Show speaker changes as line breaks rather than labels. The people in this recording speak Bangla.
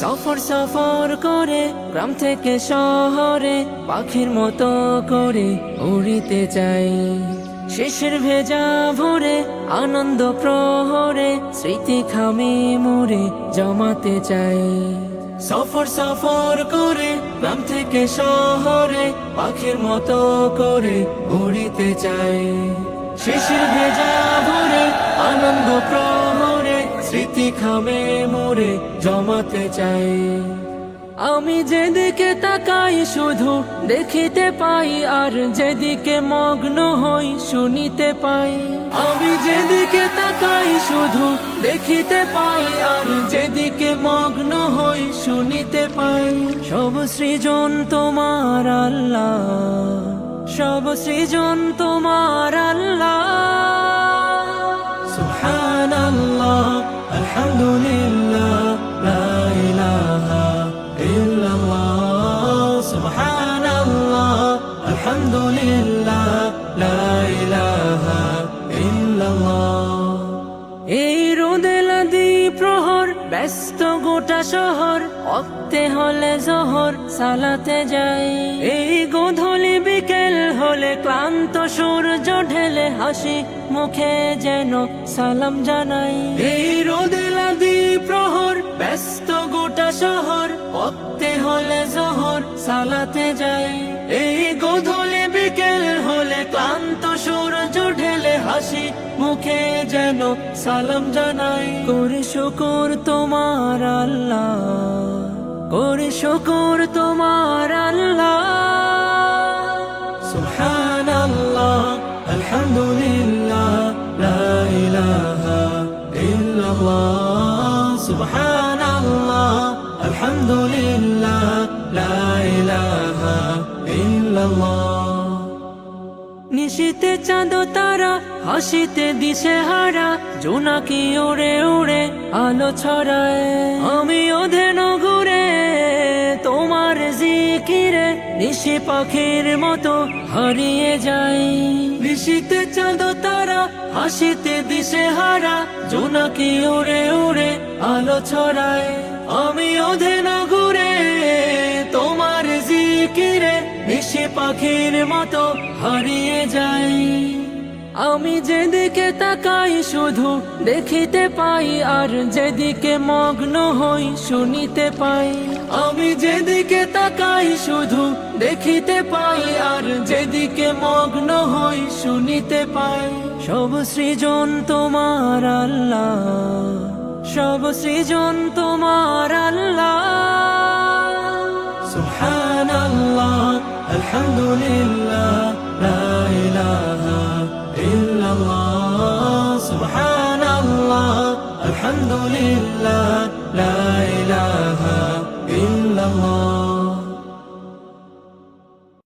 সফর সফর করে গ্রাম থেকে শহরে, পাখির মতো করে উড়িতে চাই। শেষের ভেজা ভরে, আনন্দ প্রহরে, স্মৃতি খামে মোরে জমাতে চাই। সফর সফর করে গ্রাম থেকে শহরে, পাখির মতো করে উড়িতে চাই। শেষের ভেজা ভরে খামে মোরে জমাতে চাই। আমি যেদিকে তাকাই শুধু দেখিতে পাই, আর যেদিকে মগ্ন হই শুনিতে পাই। আমি যেদিকে তাকাই শুধু দেখিতে পাই, আর যেদিকে মগ্ন হই শুনিতে পাই। সব সৃজন তোমার আল্লাহ, সব সৃজন তোমার আল্লাহ। আলহামদুলিল্লাহ লা ইলাহা প্রহর ব্যস্ত গোটা শহর অক্তে হলে জহর সালাতে যাই। এই গোধূলি হলে ক্লান্ত সূর্য ঢেলে হাসি মুখে যেন সালাম জানাই। এই রোদে লাদি প্রহর ব্যস্ত গোটা শহর অক্তে হলে জহর সালাতে যাই। এই গোধূলি বিকেল হলে ক্লান্ত সূর্য ঢেলে হাসি মুখে যেন সালাম জানাই। করে শুকুর তোমার আল্লাহ করে শুকুর তোমার নিশিতে চাঁদ তারা হাসিতে দিশে হারা জোনাকি ওড়ে ওড়ে আলো ছড়ায়। পাখির মতো হারিয়ে যাই নিশিতে চাঁদ তারা, হাসিতে দিশে হারা, জোনাকি ওড়ে ওড়ে আলো ছড়ায়। আমি ওধেন ঘুরে, তোমার জিকিরে, নিশি পাখির মতো হারিয়ে যাই। আমি যেদিকে তাকাই, শুধু দেখিতে পাই, আর যেদিকে মগ্ন হই, শুনিতে পাই। যেদিকে তাকাই শুধু দেখিতে পাই, আর যেদিকে মগ্ন হই শুনিতে পাই। সব সৃজন তোমার আল্লাহ, সব সৃজন তোমার আল্লাহ। সুবহানাল্লাহ, আলহামদুলিল্লাহ, লা ইলাহা ইল্লাল্লাহ। সুবহানাল্লাহ, আলহামদুলিল্লাহ, লা ইল্লাল্লাহ